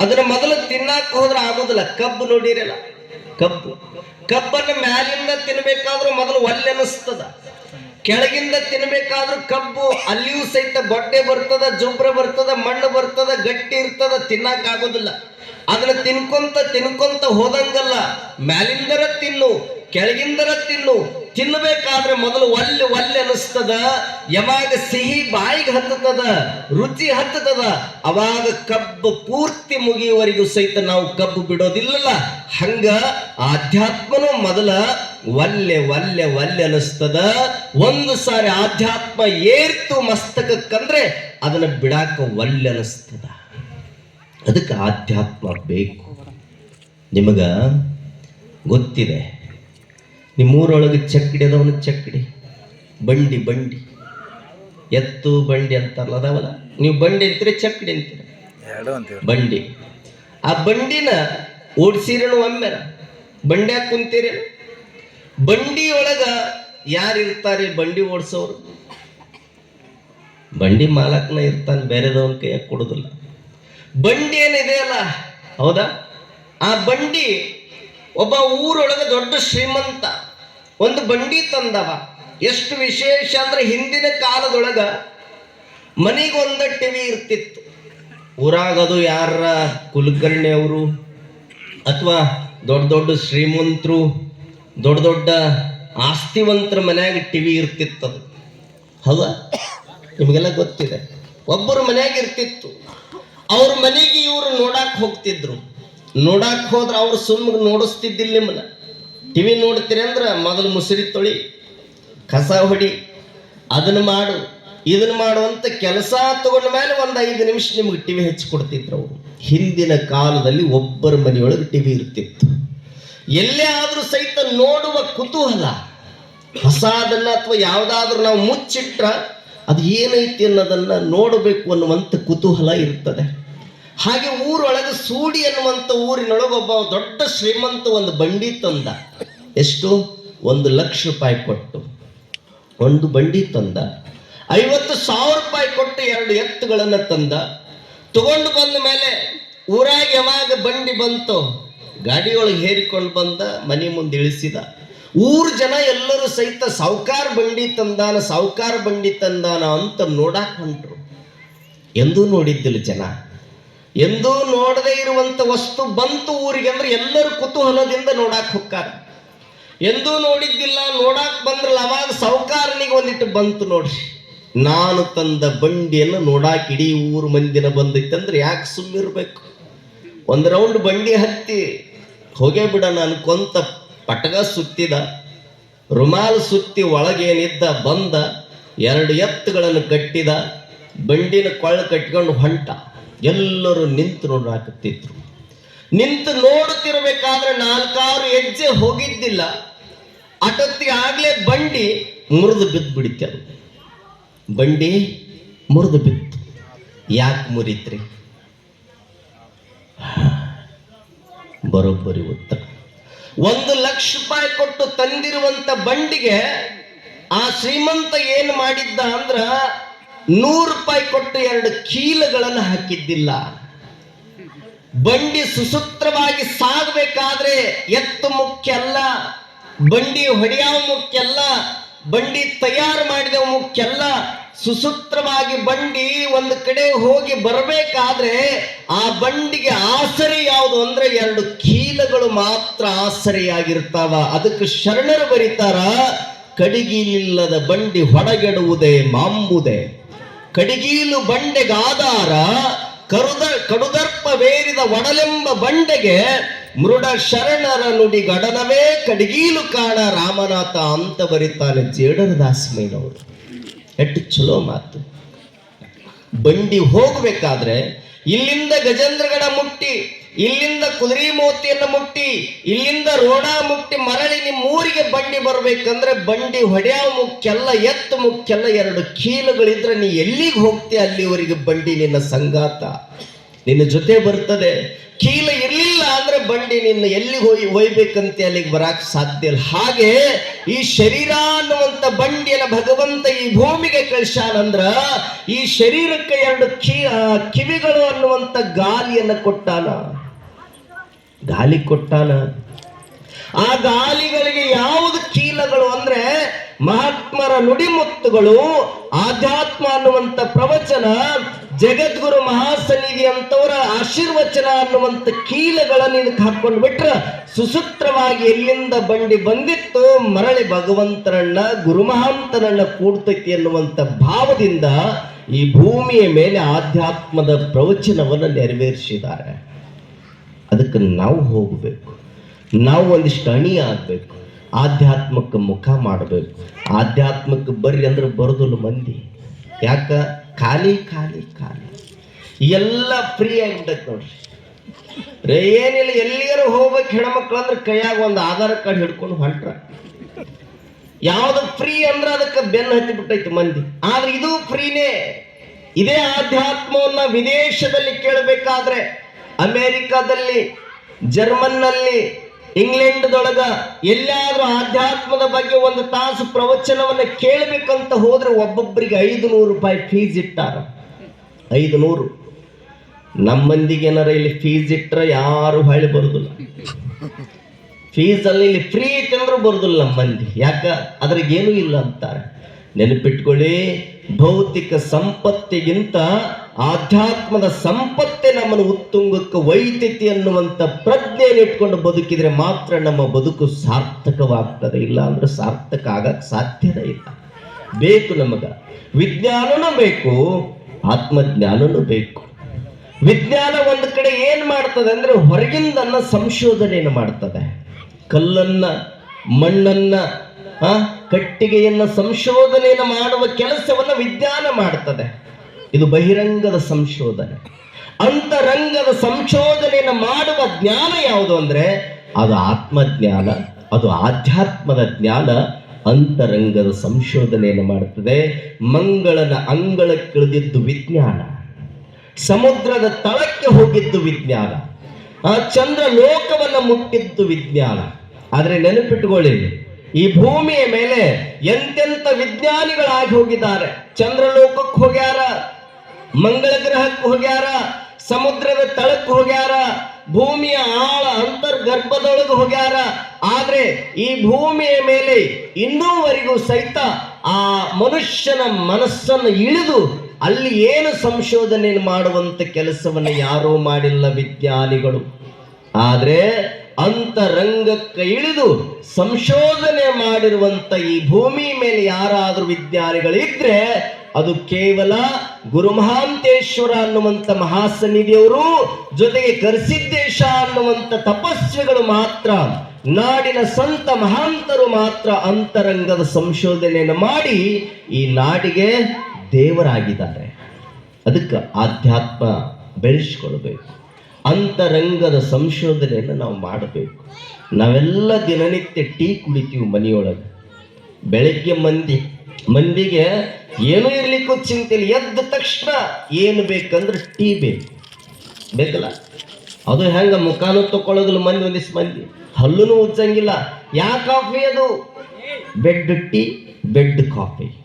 ಅದನ್ನ ಮೊದಲು ತಿನ್ನಾಕ ಹೋದ್ರೆ ಆಗೋದಿಲ್ಲ, ಕಬ್ಬು ನೋಡಿರಲ್ಲ. ಕಬ್ಬು ಕಬ್ಬನ್ನ ಮ್ಯಾಲಿಂದ ತಿನ್ಬೇಕಾದ್ರೂ ಮೊದಲು ಒಲ್ಲೆ ಅನಿಸ್ತದ ಕೆಳಗಿಂದ ತಿನ್ಬೇಕಾದ್ರೂ ಕಬ್ಬು, ಅಲ್ಲಿಯೂ ಸಹಿತ ಗೊಡ್ಡೆ ಬರ್ತದ, ಜೊಬ್ರ ಬರ್ತದ, ಮಣ್ಣು ಬರ್ತದ, ಗಟ್ಟಿ ಇರ್ತದ ತಿನ್ನಕ್ ಆಗೋದಿಲ್ಲ ಅದನ್ನ ತಿನ್ಕೊಂತ ತಿನ್ಕೊಂತ ಹೋದಂಗಲ್ಲ ಮ್ಯಾಲಿಂದರ ತಿನ್ನು. ಕೆಳಗಿಂದರ ತಿನ್ನು. ತಿನ್ನಬೇಕಾದ್ರೆ ಮೊದಲು ಒಲ್ಲೆ ಒಲ್ಲೆ ಅನಿಸ್ತದ ಯಾವಾಗ ಸಿಹಿ ಬಾಯಿಗೆ ಹತ್ತದ ರುಚಿ ಹತ್ತದ ಅವಾಗ ಕಬ್ಬು ಪೂರ್ತಿ ಮುಗಿಯುವವರೆಗೂ ಸಹಿತ ನಾವು ಕಬ್ಬು ಬಿಡೋದಿಲ್ಲಲ್ಲ. ಹಂಗ ಆಧ್ಯಾತ್ಮನು ಮೊದಲ ಒಲ್ಲೆ ಒಲ್ಲೆ ಒಲ್ಲೆ ಅನಿಸ್ತದ ಒಂದು ಸಾರಿ ಆಧ್ಯಾತ್ಮ ಏರ್ತು ಮಸ್ತಕಕ್ಕಂದ್ರೆ ಅದನ್ನ ಬಿಡಾಕ ಒಲ್ಲೆ ಅನಿಸ್ತದ ಅದಕ್ಕೆ ಆಧ್ಯಾತ್ಮ ಬೇಕು. ನಿಮಗ ಗೊತ್ತಿದೆ. ನಿಮ್ಮೂರೊಳಗೆ ಚಕ್ಕಡಿ ಅದಾವನ ಚಕ್ಕಡಿ. ಬಂಡಿ ಬಂಡಿ. ಎತ್ತು ಬಂಡಿ ಅಂತಾರಲ್ಲ ಅದಾವಲ್ಲ? ನೀವು ಬಂಡಿ ಅಂತೀರಿ ಚಕ್ಕಡಿ ಅಂತೀರಿ? ಬಂಡಿ. ಆ ಬಂಡಿನ ಓಡಿಸಿರೇನು ಒಮ್ಮೆ ಬಂಡ್ಯಾಗ ಕುಂತೀರೇನು ಬಂಡಿ ಒಳಗ ಯಾರು ಇರ್ತಾರೆ ಬಂಡಿ ಓಡಿಸೋರು? ಬಂಡಿ ಮಾಲಕ್ನ ಇರ್ತಾನೆ ಬೇರೆದವನ ಕೈಯಾಗ ಕೊಡೋದಿಲ್ಲ. ಬಂಡಿ ಏನಿದೆ ಅಲ್ಲ? ಹೌದಾ? ಆ ಬಂಡಿ ಒಬ್ಬ ಊರೊಳಗೆ ದೊಡ್ಡ ಶ್ರೀಮಂತ, ಒಂದು ಬಂಡಿ ತಂದವ. ಎಷ್ಟು ವಿಶೇಷ ಅಂದ್ರೆ ಹಿಂದಿನ ಕಾಲದೊಳಗ ಮನೆಗೊಂದ ಟಿವಿ ಇರ್ತಿತ್ತು. ಊರಾಗದು ಯಾರ ಕುಲಕರ್ಣಿ ಅವರು ಅಥವಾ ದೊಡ್ಡ ದೊಡ್ಡ ಶ್ರೀಮಂತರು, ದೊಡ್ಡ ದೊಡ್ಡ ಆಸ್ತಿವಂತರ ಮನ್ಯಾಗ ಟಿವಿ ಇರ್ತಿತ್ತದು ಹೌದಾ? ನಿಮಗೆಲ್ಲ ಗೊತ್ತಿದೆ. ಒಬ್ಬರು ಮನ್ಯಾಗ ಇರ್ತಿತ್ತು. ಅವ್ರ ಮನೆಗೆ ಇವರು ನೋಡಕ್ಕೆ ಹೋಗ್ತಿದ್ರು. ನೋಡಾಕ್ ಹೋದ್ರೆ ಅವ್ರು ಸುಮ್ಮನೆ ನೋಡಿಸ್ತಿದ್ದಿಲ್ಲ ನಿಮ್ಮನ್ನ ಟಿವಿ ನೋಡ್ತೀರಿ ಅಂದ್ರೆ ಮೊದಲು ಮುಸುರಿ ತೊಳಿ, ಕಸ ಹೊಡಿ, ಅದನ್ನ ಮಾಡು, ಇದನ್ನ ಮಾಡು ಅಂತ ಕೆಲಸ ತಗೊಂಡ ಮೇಲೆ ಒಂದು ಐದು ನಿಮಿಷ ನಿಮ್ಗೆ ಟಿವಿ ಹೆಚ್ಚಿ ಕೊಡ್ತಿದ್ರು ಅವರು. ಹಿಂದಿನ ಕಾಲದಲ್ಲಿ ಒಬ್ಬರ ಮನೆಯೊಳಗೆ ಟಿವಿ ಇರ್ತಿತ್ತು. ಎಲ್ಲೇ ಆದ್ರೂ ಸಹಿತ ನೋಡುವ ಕುತೂಹಲ. ಹೊಸದನ್ನ ಅಥವಾ ಯಾವುದಾದ್ರೂ ನಾವು ಮುಚ್ಚಿಟ್ರ ಅದು ಏನೈತಿ ಅನ್ನೋದನ್ನ ನೋಡಬೇಕು ಅನ್ನುವಂಥ ಕುತೂಹಲ ಇರ್ತದೆ. ಹಾಗೆ ಊರೊಳಗೆ ಸೂಡಿ ಅನ್ನುವಂಥ ಊರಿನೊಳಗೆ ಒಬ್ಬ ದೊಡ್ಡ ಶ್ರೀಮಂತ ಒಂದು ಬಂಡಿ ತಂದ. ಎಷ್ಟು? ಒಂದು ಲಕ್ಷ ರೂಪಾಯಿ ಕೊಟ್ಟು. ಒಂದು ಬಂಡಿ ತಂದ. ಐವತ್ತು ಸಾವಿರ ರೂಪಾಯಿ ಕೊಟ್ಟು ಎರಡು ಎತ್ತುಗಳನ್ನು ತಂದ. ತಗೊಂಡು ಬಂದ ಮೇಲೆ ಊರಾಗ ಯಾವಾಗ ಬಂಡಿ ಬಂತು, ಗಾಡಿಯೊಳಗೆ ಹೇರಿಕೊಂಡು ಬಂದ, ಮನೆ ಮುಂದೆ ಇಳಿಸಿದ. ಊರು ಜನ ಎಲ್ಲರೂ ಸಹಿತ ಸಾವುಕಾರ ಬಂಡಿ ತಂದಾನ, ಸಾವುಕಾರ ಬಂಡಿ ತಂದಾನ ಅಂತ ನೋಡಾಕ್ ಹೊಂಟ್ರು. ಎಂದೂ ನೋಡಿದ್ದಿಲ್ಲ ಜನ. ಎಂದೂ ನೋಡದೇ ಇರುವಂತ ವಸ್ತು ಬಂತು ಊರಿಗೆ ಅಂದ್ರೆ ಎಲ್ಲರೂ ಕುತೂಹಲದಿಂದ ನೋಡಾಕ್ ಹೊಕ್ಕಾರ. ಎಂದೂ ನೋಡಿದ್ದಿಲ್ಲ, ನೋಡಾಕ್ ಬಂದ್ರಲ್ಲ, ಅವಾಗ ಸೌಕಾರನಿಗೆ ಒಂದಿಟ್ಟು ಬಂತು ನೋಡ್ರಿ. ನಾನು ತಂದ ಬಂಡಿಯನ್ನು ನೋಡಾಕ್ ಇಡೀ ಊರು ಮಂದಿನ ಬಂದೈತಂದ್ರೆ ಯಾಕೆ ಸುಮ್ಮಿರ್ಬೇಕು ಒಂದು ರೌಂಡ್ ಬಂಡಿ ಹತ್ತಿ, ಹೋಗೇ ನಾನು ಅನ್ಕೊಂತ ಪಟಗ ಸುತ್ತಿದ, ರುಮಾಲ್ ಸುತ್ತಿ ಒಳಗೇನಿದ್ದ ಬಂದ, ಎರಡು ಎತ್ತುಗಳನ್ನು ಕಟ್ಟಿದ, ಬಂಡಿನ ಕೊಳ್ಳ ಕಟ್ಕೊಂಡು ಹೊಂಟ. ಎಲ್ಲರೂ ನಿಂತು ನೋಡಾಕತ್ತಿದ್ರು ನಿಂತು ನೋಡುತ್ತಿರಬೇಕಾದ್ರೆ ನಾಲ್ಕಾರು ಹೆಜ್ಜೆ ಹೋಗಿದ್ದಿಲ್ಲ. ಅಟತ್ತಿ ಆಗ್ಲೇ ಬಂಡಿ ಮುರಿದು ಬಿದ್ದು ಬಿಡಿತೆ ಅದು. ಬಂಡಿ ಮುರಿದು ಬಿತ್ತು. ಯಾಕೆ ಮುರಿತ್ರಿ? ಬರೋಬ್ಬರಿ ಉತ್ತರ ಒಂದು ಲಕ್ಷ ರೂಪಾಯಿ ಕೊಟ್ಟು ತಂದಿರುವಂತ ಬಂಡಿಗೆ ಆ ಶ್ರೀಮಂತ ಏನು ಮಾಡಿದ್ದ ಅಂದ್ರ ನೂರು ರೂಪಾಯಿ ಕೊಟ್ಟು ಎರಡು ಕೀಲಗಳನ್ನು ಹಾಕಿದ್ದಿಲ್ಲ. ಬಂಡಿ ಸುಸೂತ್ರವಾಗಿ ಸಾಗಬೇಕಾದ್ರೆ ಎತ್ತು ಮುಖ್ಯ ಅಲ್ಲ, ಬಂಡಿ ಹೊಡೆಯವ ಮುಖ್ಯ ಅಲ್ಲ, ಬಂಡಿ ತಯಾರು ಮಾಡಿದ ಮುಖ್ಯ ಅಲ್ಲ. ಸುಸೂತ್ರವಾಗಿ ಬಂಡಿ ಒಂದು ಕಡೆ ಹೋಗಿ ಬರಬೇಕಾದ್ರೆ ಆ ಬಂಡಿಗೆ ಆಸರೆ ಯಾವುದು ಅಂದ್ರೆ ಎರಡು ಕೀಲಗಳು ಮಾತ್ರ ಆಸರೆಯಾಗಿರ್ತಾವ. ಅದಕ್ಕೆ ಶರಣರು ಬರೀತಾರ, ಕಡಿಗಿಲಿಲ್ಲದ ಬಂಡಿ ಹೊಡಗೆಡುವುದೇ ಮಾಂಬುದೆ. ಕಡಿಗೀಲು ಬಂಡೆಗಾದಾರ, ಕರುದ ಕಡುದರ್ಪವೇರಿದ ಒಡಲೆಂಬ ಬಂಡೆಗೆ ಮೃಡ ಶರಣರ ನುಡಿ ಗಡನವೇ ಕಡಿಗೀಲು ಕಾಣ ರಾಮನಾಥ ಅಂತ ಬರೀತಾನೆ ಜೇಡರ ದಾಸಮೈನವರು ಎಷ್ಟು ಚಲೋ ಮಾತು. ಬಂಡಿ ಹೋಗಬೇಕಾದ್ರೆ ಇಲ್ಲಿಂದ ಗಜೇಂದ್ರಗಡ ಮುಟ್ಟಿ ಇಲ್ಲಿಂದ ಕುದುರೆ ಮೂರ್ತಿಯನ್ನು ಮುಟ್ಟಿ, ಇಲ್ಲಿಂದ ರೋಣ ಮುಟ್ಟಿ ಮರಳಿ ನಿಮ್ಮ ಊರಿಗೆ ಬಂಡಿ ಬರ್ಬೇಕಂದ್ರೆ ಬಂಡಿ ಹೊಡೆಯವ ಮುಖ್ಯಲ್ಲ, ಎತ್ತು ಮುಖ್ಯಲ್ಲ, ಎರಡು ಕೀಲುಗಳಿದ್ರೆ ನೀ ಎಲ್ಲಿಗೆ ಹೋಗ್ತೀಯ ಅಲ್ಲಿವರೆಗೆ ಬಂಡಿ ನಿನ್ನ ಸಂಗಾತ ನಿನ್ನ ಜೊತೆ ಬರ್ತದೆ. ಕೀಲ ಇರಲಿಲ್ಲ ಅಂದ್ರೆ ಬಂಡಿ ನಿನ್ನ ಎಲ್ಲಿಗೆ ಹೋಗಿ ಒಯ್ಬೇಕಂತ ಅಲ್ಲಿಗೆ ಬರಾಕ್ ಸಾಧ್ಯ ಇಲ್ಲ. ಹಾಗೆ ಈ ಶರೀರ ಅನ್ನುವಂತ ಬಂಡಿಯನ್ನು ಭಗವಂತ ಈ ಭೂಮಿಗೆ ಕಳಿಸಾನಂದ್ರ ಈ ಶರೀರಕ್ಕೆ ಎರಡು ಕಿವಿಗಳು ಅನ್ನುವಂತ ಗಾಲಿಯನ್ನು ಕೊಟ್ಟಾನ. ಗಾಲಿ ಕೊಟ್ಟಾನ? ಆ ಗಾಲಿಗಳಿಗೆ ಯಾವುದು ಚೀಲಗಳು ಅಂದ್ರೆ ಮಹಾತ್ಮರ ನುಡಿಮುತ್ತುಗಳು ಆಧ್ಯಾತ್ಮ ಅನ್ನುವಂತ ಪ್ರವಚನ, ಜಗದ್ಗುರು ಮಹಾಸನ್ನಿಧಿ ಅಂತವರ ಆಶೀರ್ವಚನ ಅನ್ನುವಂಥ ಕೀಲಗಳನ್ನು ಇದಕ್ಕೆ ಹಾಕೊಂಡು ಬಿಟ್ರ ಸುಸೂತ್ರವಾಗಿ ಎಲ್ಲಿಂದ ಬಂಡಿ ಬಂದಿತ್ತು ಮರಳಿ ಭಗವಂತನನ್ನ ಗುರುಮಹಾಂತನನ್ನ ಕೂಡ್ತೈತಿ ಅನ್ನುವಂಥ ಭಾವದಿಂದ ಈ ಭೂಮಿಯ ಮೇಲೆ ಆಧ್ಯಾತ್ಮದ ಪ್ರವಚನವನ್ನು ನೆರವೇರಿಸಿದ್ದಾರೆ. ಅದಕ್ಕೆ ನಾವು ಹೋಗಬೇಕು. ನಾವು ಒಂದಿಷ್ಟು ಅಣಿ ಆಗಬೇಕು. ಆಧ್ಯಾತ್ಮಕ್ಕೆ ಮುಖ ಮಾಡಬೇಕು. ಆಧ್ಯಾತ್ಮಕ್ಕೆ ಬರ್ರಿ ಅಂದ್ರೆ ಬರೋದಿಲ್ಲ ಮಂದಿ. ಯಾಕ? ಖಾಲಿ ಖಾಲಿ ಖಾಲಿ. ಎಲ್ಲ ಫ್ರೀ ಆಗಿಬಿಟ್ಟೈತೆ ನೋಡ್ರಿ. ರೇ, ಏನಿಲ್ಲ, ಎಲ್ಲಿಯಾರು ಹೋಗ್ಬೇಕು ಹೆಣ್ಮಕ್ಳು ಅಂದ್ರೆ ಕೈಯಾಗ ಒಂದು ಆಧಾರ್ ಕಾರ್ಡ್ ಹಿಡ್ಕೊಂಡು ಹೊಂಟ್ರ. ಯಾವ್ದು ಫ್ರೀ ಅಂದ್ರೆ ಅದಕ್ಕೆ ಬೆನ್ನು ಹತ್ತಿ ಬಿಟ್ಟೈತಿ ಮಂದಿ. ಆದ್ರೆ ಇದು ಫ್ರೀನೇ ಇದೇ ಆಧ್ಯಾತ್ಮವನ್ನ ವಿದೇಶದಲ್ಲಿ ಕೇಳಬೇಕಾದ್ರೆ ಅಮೆರಿಕಾದಲ್ಲಿ, ಜರ್ಮನ್ನಲ್ಲಿ, ಇಂಗ್ಲೆಂಡ್ದೊಳಗ ಎಲ್ಲಾದರೂ ಆಧ್ಯಾತ್ಮದ ಬಗ್ಗೆ ಒಂದು ತಾಸು ಪ್ರವಚನವನ್ನು ಕೇಳಬೇಕಂತ ಹೋದ್ರೆ ಒಬ್ಬೊಬ್ಬರಿಗೆ ಐದು ನೂರು ರೂಪಾಯಿ ಫೀಸ್ ಇಟ್ಟಾರ. ಐದು ನೂರು ನಮ್ಮ ಮಂದಿಗೆ ಏನಾರ ಇಲ್ಲಿ ಫೀಸ್ ಇಟ್ಟರೆ ಯಾರು ಹೊಳ್ಳಿ ಬರುದಿಲ್ಲ. ಅಲ್ಲಿ ಇಲ್ಲಿ ಫ್ರೀ ತಂದ್ರೂ ಬರುದಿಲ್ಲ ನಮ್ಮ ಮಂದಿ ಯಾಕ? ಅದ್ರಗೇನು ಇಲ್ಲ ಅಂತಾರೆ. ನೆನಪಿಟ್ಕೊಳ್ಳಿ ಭೌತಿಕ ಸಂಪತ್ತಿಗಿಂತ ಆಧ್ಯಾತ್ಮದ ಸಂಪತ್ತೇ ನಮ್ಮನ್ನು ಉತ್ತುಂಗಕ್ಕೆ ವೈದ್ಯತೆ ಅನ್ನುವಂಥ ಪ್ರಜ್ಞೆಯನ್ನು ಇಟ್ಕೊಂಡು ಬದುಕಿದ್ರೆ ಮಾತ್ರ ನಮ್ಮ ಬದುಕು ಸಾರ್ಥಕವಾಗ್ತದೆ. ಇಲ್ಲ ಅಂದ್ರೆ ಸಾರ್ಥಕ ಆಗಕ್ಕೆ ಸಾಧ್ಯನೇ ಇಲ್ಲ. ಬೇಕು ನಮಗ. ವಿಜ್ಞಾನನೂ ಬೇಕು, ಆತ್ಮಜ್ಞಾನನೂ ಬೇಕು. ವಿಜ್ಞಾನ ಒಂದು ಕಡೆ ಏನ್ ಮಾಡ್ತದೆ ಅಂದ್ರೆ ಹೊರಗಿಂದನ್ನ ಸಂಶೋಧನೆಯನ್ನು ಮಾಡ್ತದೆ. ಕಲ್ಲನ್ನ, ಮಣ್ಣನ್ನ ಆ, ಕಟ್ಟಿಗೆಯನ್ನ ಸಂಶೋಧನೆಯನ್ನು ಮಾಡುವ ಕೆಲಸವನ್ನ ವಿಜ್ಞಾನ ಮಾಡ್ತದೆ. ಇದು ಬಹಿರಂಗದ ಸಂಶೋಧನೆ. ಅಂತರಂಗದ ಸಂಶೋಧನೆಯನ್ನು ಮಾಡುವ ಜ್ಞಾನ ಯಾವುದು ಅಂದ್ರೆ ಅದು ಆತ್ಮಜ್ಞಾನ ಅದು ಆಧ್ಯಾತ್ಮದ ಜ್ಞಾನ ಅಂತರಂಗದ ಸಂಶೋಧನೆಯನ್ನು ಮಾಡುತ್ತದೆ ಮಂಗಳನ ಅಂಗಳಕ್ಕಿಳಿದಿದ್ದು ವಿಜ್ಞಾನ ಸಮುದ್ರದ ತಳಕ್ಕೆ ಹೋಗಿದ್ದು ವಿಜ್ಞಾನ ಆ ಚಂದ್ರ ಲೋಕವನ್ನು ಮುಟ್ಟಿದ್ದು ವಿಜ್ಞಾನ. ಆದರೆ ನೆನಪಿಟ್ಟುಕೊಳ್ಳಿ ಈ ಭೂಮಿಯ ಮೇಲೆ ಎಂತೆಂತ ವಿಜ್ಞಾನಿಗಳಾಗಿ ಹೋಗಿದ್ದಾರೆ. ಚಂದ್ರಲೋಕಕ್ಕೆ ಹೋಗ್ಯಾರ ಮಂಗಳ ಗ್ರಹಕ್ಕೆ ಹೋಗ್ಯಾರ, ಸಮುದ್ರದ ತಳಕ್ಕೆ ಹೋಗ್ಯಾರ, ಭೂಮಿಯ ಆಳ ಅಂತರ್ಗರ್ಭದೊಳಗೆ ಹೋಗ್ಯಾರ. ಆದ್ರೆ ಈ ಭೂಮಿಯ ಮೇಲೆ ಇನ್ನೂವರೆಗೂ ಸಹಿತ ಆ ಮನುಷ್ಯನ ಮನಸ್ಸನ್ನು ಇಳಿದು ಅಲ್ಲಿ ಏನು ಸಂಶೋಧನೆ ಮಾಡುವಂತ ಕೆಲಸವನ್ನು ಯಾರೂ ಮಾಡಿಲ್ಲ ವಿಜ್ಞಾನಿಗಳು. ಆದ್ರೆ ಅಂತರಂಗಕ್ಕೆ ಇಳಿದು ಸಂಶೋಧನೆ ಮಾಡಿರುವಂತ ಈ ಭೂಮಿ ಮೇಲೆ ಯಾರಾದರೂ ವಿಜ್ಞಾನಿಗಳಿದ್ರೆ ಅದು ಕೇವಲ ಗುರುಮಹಾಂತೇಶ್ವರ ಅನ್ನುವಂಥ ಮಹಾಸನ್ನಿಧಿಯವರು ಜೊತೆಗೆ ಕರ್ಸಿದ್ದೇಶ ಅನ್ನುವಂಥ ತಪಸ್ವಿಗಳು ಮಾತ್ರ, ನಾಡಿನ ಸಂತ ಮಹಾಂತರು ಮಾತ್ರ ಅಂತರಂಗದ ಸಂಶೋಧನೆಯನ್ನು ಮಾಡಿ ಈ ನಾಡಿಗೆ ದೇವರಾಗಿದ್ದಾರೆ. ಅದಕ್ಕೆ ಆಧ್ಯಾತ್ಮ ಬೆಳೆಸ್ಕೊಳ್ಬೇಕು ಅಂತರಂಗದ ಸಂಶೋಧನೆಯನ್ನು ನಾವು ಮಾಡಬೇಕು. ನಾವೆಲ್ಲ ದಿನನಿತ್ಯ ಟೀ ಕುಡಿತೀವಿ ಮನೆಯೊಳಗೆ. ಬೆಳಗ್ಗೆ ಮಂದಿ, ಮಂದಿಗೆ ಏನೂ ಇರ್ಲಿಕ್ಕೂ ಚಿಂತೆ ಇಲ್ಲ ಎದ್ದ ತಕ್ಷಣ ಏನು ಬೇಕಂದ್ರೆ ಟೀ ಬೇಕು. ಬೇಕಲ್ಲ? ಅದು ಹೆಂಗ ಮುಖಾನು ತಕೊಳ್ಳೋದಿಲ್ಲ ಮಂದಿ ಒಂದಿಷ್ಟು ಮಂದಿ. ಹಲ್ಲುನು ಉಜ್ಜಂಗಿಲ್ಲ. ಯಾ ಕಾಫಿ ಅದು? ಬೆಡ್ ಟೀ ಬೆಡ್ ಕಾಫಿ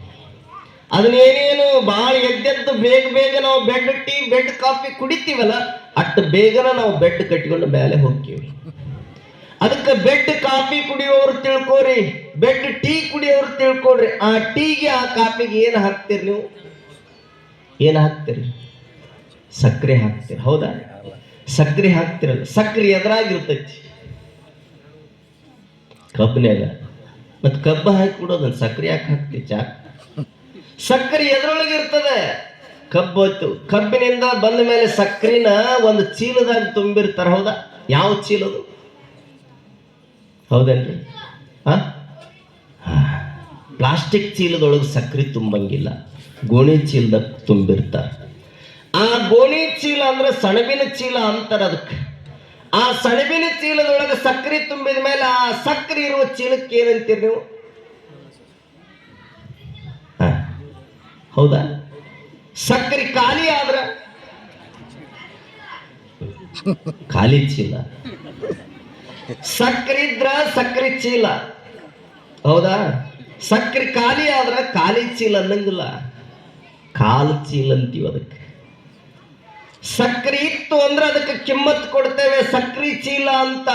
ಅದನ್ನೇನೇನು ಭಾಳ ಎದ್ದೆದ್ದು ಬೇಗ ಬೇಗ ನಾವು ಬೆಡ್ ಟೀ ಬೆಡ್ ಕಾಫಿ ಕುಡಿತೀವಲ್ಲ, ಅಷ್ಟು ಬೇಗನ ನಾವು ಬೆಡ್ ಕಟ್ಕೊಂಡು ಮೇಲೆ ಹೋಗ್ತೀವಿ. ಅದಕ್ಕೆ ಬೆಡ್ ಕಾಫಿ ಕುಡಿಯೋರು ತಿಳ್ಕೊರಿ ಬೆಡ್ ಟೀ ಕುಡಿಯೋರು ತಿಳ್ಕೊಡ್ರಿ ಆ ಟೀಗೆ ಆ ಕಾಫಿಗೆ ಏನು ಹಾಕ್ತೀರಿ ನೀವು? ಏನು ಹಾಕ್ತೀರಿ? ಸಕ್ಕರೆ ಹಾಕ್ತೀರಿ, ಹೌದಾ? ಸಕ್ಕರೆ ಹಾಕ್ತಿರಲ್ಲ ಸಕ್ಕರೆ ಎದುರಾಗಿರ್ತೈತಿ. ಅಲ್ಲ ಮತ್ತು ಕಬ್ಬು ಹಾಕಿ ಕೊಡೋದಲ್ಲ ಸಕ್ಕರೆ ಯಾಕೆ ಹಾಕ್ತಿ ಚಾ? ಸಕ್ಕರೆ ಎದ್ರೊಳಗೆ ಇರ್ತದೆ. ಕಬ್ಬು ಹೊತ್ತು ಕಬ್ಬಿನಿಂದ ಬಂದ ಮೇಲೆ ಸಕ್ಕರಿನ ಒಂದು ಚೀಲದಾಗ ತುಂಬಿರ್ತಾರ, ಹೌದಾ? ಯಾವ ಚೀಲದು ಹೌದೇನ್ರಿ? ಆ? ಪ್ಲಾಸ್ಟಿಕ್ ಚೀಲದೊಳಗೆ ಸಕ್ಕರೆ ತುಂಬಂಗಿಲ್ಲ. ಗೋಣಿ ಚೀಲದಾಗ ತುಂಬಿರ್ತಾರ. ಆ ಗೋಣಿ ಚೀಲ ಅಂದ್ರೆ ಸಣಬಿನ ಚೀಲ ಅಂತಾರ ಅದಕ್ಕೆ. ಆ ಸಣಬಿನ ಚೀಲದೊಳಗೆ ಸಕ್ಕರೆ ತುಂಬಿದ ಮೇಲೆ ಆ ಸಕ್ಕರೆ ಇರುವ ಚೀಲಕ್ಕೆ ಏನಂತೀರಿ ನೀವು? ಹೌದಾ? ಸಕ್ಕರೆ ಖಾಲಿ ಆದ್ರ? ಖಾಲಿ ಚೀಲ. ಸಕ್ಕರೆ ಇದ್ರ ಸಕ್ಕರೆ ಚೀಲ. ಹೌದಾ? ಸಕ್ಕರೆ ಖಾಲಿ ಆದ್ರ ಖಾಲಿ ಚೀಲ ಅನ್ನಂಗಿಲ್ಲ. ಕಾಲು ಚೀಲ ಅಂತೀವಿ ಅದಕ್ಕೆ. ಸಕ್ಕರೆ ಇತ್ತು ಅಂದ್ರೆ ಅದಕ್ಕೆ ಕಿಮ್ಮತ್ ಕೊಡ್ತೇವೆ ಸಕ್ರಿ ಚೀಲ ಅಂತ.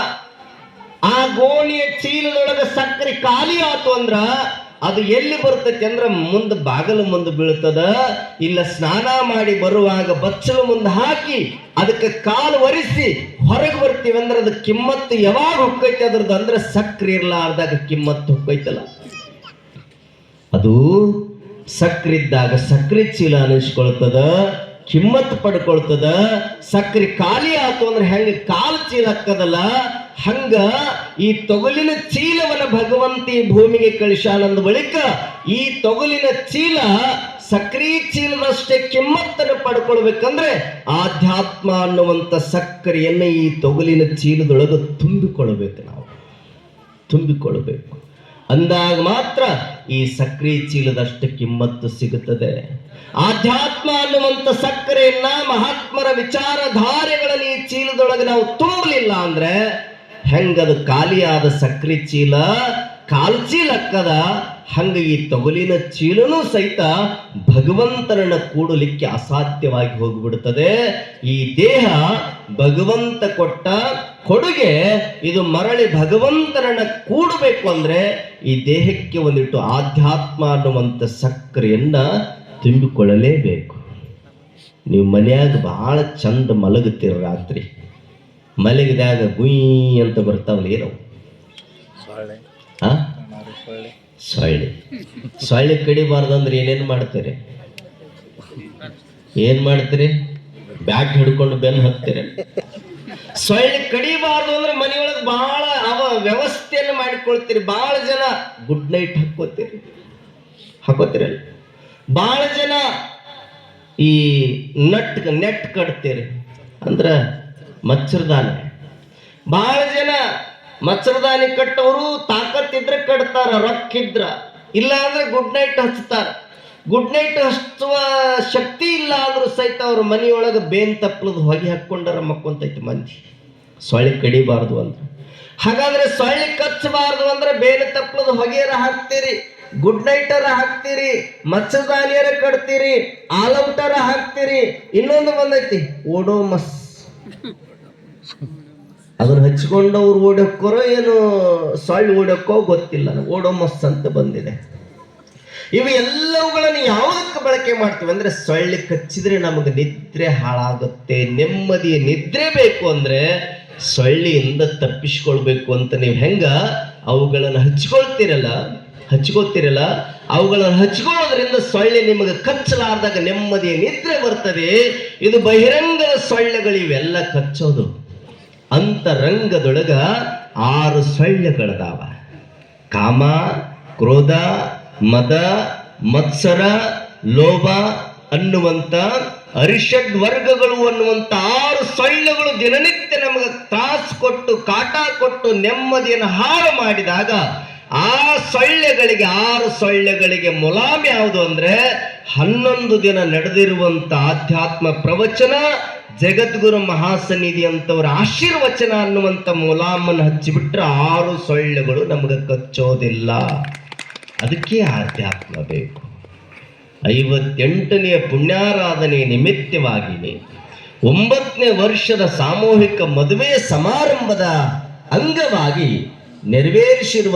ಆ ಗೋಣಿಯ ಚೀಲದೊಳಗೆ ಸಕ್ಕರೆ ಖಾಲಿ ಆತು ಅಂದ್ರ ಅದು ಎಲ್ಲಿ ಬರ್ತೈತಿ ಅಂದ್ರೆ ಮುಂದೆ ಬಾಗಲು ಮುಂದೆ ಬೀಳ್ತದ, ಇಲ್ಲ ಸ್ನಾನ ಮಾಡಿ ಬರುವಾಗ ಬಚ್ಚಲು ಮುಂದೆ ಹಾಕಿ ಅದಕ್ಕೆ ಕಾಲು ಒರೆಸಿ ಹೊರಗೆ ಬರ್ತೀವಿ ಅಂದ್ರೆ ಅದು ಕಿಮ್ಮತ್ತು ಯಾವಾಗ ಹುಕ್ಕೈತಿ ಅದ್ರದ್ದು ಅಂದ್ರೆ ಸಕ್ರೆ ಇರ್ಲಾರ್ದಾಗ ಕಿಮ್ಮತ್ತು ಹುಕ್ಕೈತಲ್ಲ ಅದು ಸಕ್ರೆ ಇದ್ದಾಗ ಸಕ್ರೆ ಚೀಲ ಅನಿಸ್ಕೊಳ್ತದ, ಕಿಮ್ಮತ್ತು ಪಡ್ಕೊಳ್ತದ, ಸಕ್ರೆ ಖಾಲಿ ಆಯ್ತು ಅಂದ್ರೆ ಹೆಂಗೆ ಕಾಲು ಚೀಲ ಹಾಕದಲ್ಲ ಹಂಗ ಈ ತೊಗಲಿನ ಚೀಲವನ್ನ ಭಗವಂತಿ ಭೂಮಿಗೆ ಕಳಿಸಾನಂದ ಬಳಿಕ ಈ ತೊಗಲಿನ ಚೀಲ ಸಕ್ರಿ ಚೀಲದಷ್ಟೇ ಕಿಮ್ಮತ್ತನ್ನು ಪಡ್ಕೊಳ್ಬೇಕಂದ್ರೆ ಆಧ್ಯಾತ್ಮ ಅನ್ನುವಂಥ ಸಕ್ಕರೆಯನ್ನ ಈ ತೊಗಲಿನ ಚೀಲದೊಳಗೆ ತುಂಬಿಕೊಳ್ಬೇಕು ನಾವು. ತುಂಬಿಕೊಳ್ಬೇಕು. ಅಂದಾಗ ಮಾತ್ರ ಈ ಸಕ್ರೆ ಚೀಲದಷ್ಟು ಕಿಮ್ಮತ್ತು ಸಿಗುತ್ತದೆ. ಆಧ್ಯಾತ್ಮ ಅನ್ನುವಂಥ ಸಕ್ಕರೆಯನ್ನ ಮಹಾತ್ಮರ ವಿಚಾರಧಾರೆಗಳಲ್ಲಿ ಈ ಚೀಲದೊಳಗೆ ನಾವು ತುಂಬಲಿಲ್ಲ ಅಂದ್ರೆ ಹೆಂಗದು ಖಾಲಿಯಾದ ಸಕ್ರೆ ಚೀಲ, ಕಾಲ್ ಚೀಲಕ್ಕದ ಹಂಗ ಈ ತೊಗಲಿನ ಚೀಲನೂ ಸಹಿತ ಭಗವಂತನನ್ನ ಕೂಡಲಿಕ್ಕೆ ಅಸಾಧ್ಯವಾಗಿ ಹೋಗಿಬಿಡುತ್ತದೆ ಈ ದೇಹ ಭಗವಂತ ಕೊಟ್ಟ ಕೊಡುಗೆ, ಇದು ಮರಳಿ ಭಗವಂತನನ್ನ ಕೂಡಬೇಕು ಅಂದ್ರೆ ಈ ದೇಹಕ್ಕೆ ಒಂದಿಟ್ಟು ಆಧ್ಯಾತ್ಮ ಅನ್ನುವಂಥ ಸಕ್ಕರೆಯನ್ನ ತುಂಬಿಕೊಳ್ಳಲೇಬೇಕು. ನೀವು ಮನೆಯಾಗ ಬಹಳ ಚಂದ ಮಲಗುತ್ತೀರ ರಾತ್ರಿ. ಮಲಗಿದಾಗ ಗುಯ್ ಅಂತ ಬರ್ತಾವಲ್ಲ ಏನವು ಸೊಳ್ಳೆ. ಸೊಳ್ಳೆ. ಕಡಿಬಾರ್ದಂದ್ರೆ ಏನೇನು ಮಾಡ್ತೀರಿ? ಏನು ಮಾಡ್ತೀರಿ? ಬ್ಯಾಟ್ ಹಿಡ್ಕೊಂಡು ಬೆನ್ನು ಹಾಕ್ತೀರಿ. ಸೊಳ್ಳೆ ಕಡಿಬಾರ್ದು ಅಂದ್ರೆ ಮನೆಯೊಳಗೆ ಬಹಳ ಅವ ವ್ಯವಸ್ಥೆಯನ್ನು ಮಾಡಿಕೊಳ್ತೀರಿ. ಬಹಳ ಜನ ಗುಡ್ ನೈಟ್ ಹಾಕೋತೀರಿ ಹಾಕೋತೀರಲ್ಲ ಬಹಳ ಜನ ಈ ನಟ್ ನೆಟ್ ಕಟ್ತೀರಿ. ಅಂದ್ರ ಮಚ್ಚರದಾನಿ. ಬಹಳ ಜನ ಮಚ್ಚರದಾನಿ ಕಟ್ಟವರು ತಾಕತ್ತಿದ್ರೆ ಕಟ್ತಾರ, ರೊಕ್ಕಿದ್ರ. ಇಲ್ಲ ಅಂದ್ರೆ ಗುಡ್ ನೈಟ್ ಹಚ್ತಾರ. ಗುಡ್ ನೈಟ್ ಹಚ್ಚುವ ಶಕ್ತಿ ಇಲ್ಲ ಅಂದ್ರೂ ಸಹಿತ ಅವ್ರ ಮನೆಯೊಳಗೆ ಬೇನ್ ತಪ್ಪಲದ ಹೊಗೆ ಹಾಕ್ಕೊಂಡಾರ ಮಕ್ಕೊಂತೈತಿ ಮಂದಿ. ಸೊಳ್ಳೆ ಕಡಿಬಾರ್ದು ಅಂದ್ರೆ. ಹಾಗಾದ್ರೆ ಸೊಳ್ಳೆ ಕಚ್ಚಬಾರ್ದು ಅಂದ್ರೆ ಬೇನ್ ತಪ್ಪಲದ ಹೊಗೆಯರ ಹಾಕ್ತೀರಿ, ಗುಡ್ ನೈಟರ ಹಾಕ್ತೀರಿ ಮಚ್ಚದಾನಿಯರ ಕಟ್ತೀರಿ ಆಲೌಟರ ಹಾಕ್ತೀರಿ. ಇನ್ನೊಂದು ಬಂದೈತಿ, ಓಡೋಮಸ್. ಅದನ್ನ ಹಚ್ಕೊಂಡವ್ರು ಓಡೋಕ್ಕೋರೋ ಏನು ಸೊಳ್ಳೆ ಓಡೋಕ್ಕೋ ಗೊತ್ತಿಲ್ಲ. ಓಡೋಮಸ್ ಅಂತ ಬಂದಿದೆ. ಇವು ಎಲ್ಲವುಗಳನ್ನು ಯಾವುದಕ್ಕೆ ಬಳಕೆ ಮಾಡ್ತೀವಿ ಅಂದ್ರೆ ಸೊಳ್ಳೆ ಕಚ್ಚಿದ್ರೆ ನಮಗೆ ನಿದ್ರೆ ಹಾಳಾಗುತ್ತೆ. ನೆಮ್ಮದಿಯ ನಿದ್ರೆ ಬೇಕು ಅಂದ್ರೆ ಸೊಳ್ಳೆಯಿಂದ ತಪ್ಪಿಸ್ಕೊಳ್ಬೇಕು ಅಂತ ನೀವು ಹೆಂಗ? ಅವುಗಳನ್ನು ಹಚ್ಕೊಳ್ತೀರಲ್ಲ? ಹಚ್ಕೊತಿರಲ್ಲ ಅವುಗಳನ್ನು ಹಚ್ಕೊಳ್ಳೋದ್ರಿಂದ ಸೊಳ್ಳೆ ನಿಮಗೆ ಕಚ್ಚಲಾರ್ದಾಗ ನೆಮ್ಮದಿಯ ನಿದ್ರೆ ಬರ್ತದೆ. ಇದು ಬಹಿರಂಗದ ಸೊಳ್ಳೆಗಳು ಇವೆಲ್ಲ ಕಚ್ಚೋದು. ಅಂತರಂಗದೊಳಗ ಆರು ಸೊಳ್ಳೆಗಳದಾವ ಕಾಮ, ಕ್ರೋಧ, ಮದ, ಮತ್ಸರ, ಲೋಭ ಅನ್ನುವಂತ ಅರಿಷಡ್ ವರ್ಗಗಳು ಅನ್ನುವಂತ ಆರು ಸೊಳ್ಳೆಗಳು ದಿನನಿತ್ಯ ನಮಗೆ ತ್ರಾಸು ಕೊಟ್ಟು, ಕಾಟ ಕೊಟ್ಟು, ನೆಮ್ಮದಿಯನ್ನು ಹಾಳು ಮಾಡಿದಾಗ ಆ ಸೊಳ್ಳೆಗಳಿಗೆ ಆರು ಸೊಳ್ಳೆಗಳಿಗೆ ಮುಲಾಮ್ ಯಾವುದು ಅಂದ್ರೆ ಹನ್ನೊಂದು ದಿನ ನಡೆದಿರುವಂತ ಆಧ್ಯಾತ್ಮ ಪ್ರವಚನ ಜಗದ್ಗುರು ಮಹಾಸನ್ನಿಧಿ ಅಂತವ್ರ ಆಶೀರ್ವಚನ ಅನ್ನುವಂಥ ಮುಲಾಮನ್ನು ಹಚ್ಚಿಬಿಟ್ರೆ ಆರು ಸೊಳ್ಳೆಗಳು ನಮಗೆ ಕಚ್ಚೋದಿಲ್ಲ. ಅದಕ್ಕೆ ಆಧ್ಯಾತ್ಮ ಬೇಕು. ಐವತ್ತೆಂಟನೆಯ ಪುಣ್ಯಾರಾಧನೆ ನಿಮಿತ್ತವಾಗಿ ಒಂಬತ್ತನೇ ವರ್ಷದ ಸಾಮೂಹಿಕ ಮದುವೆ ಸಮಾರಂಭದ ಅಂಗವಾಗಿ ನೆರವೇರಿಸಿರುವ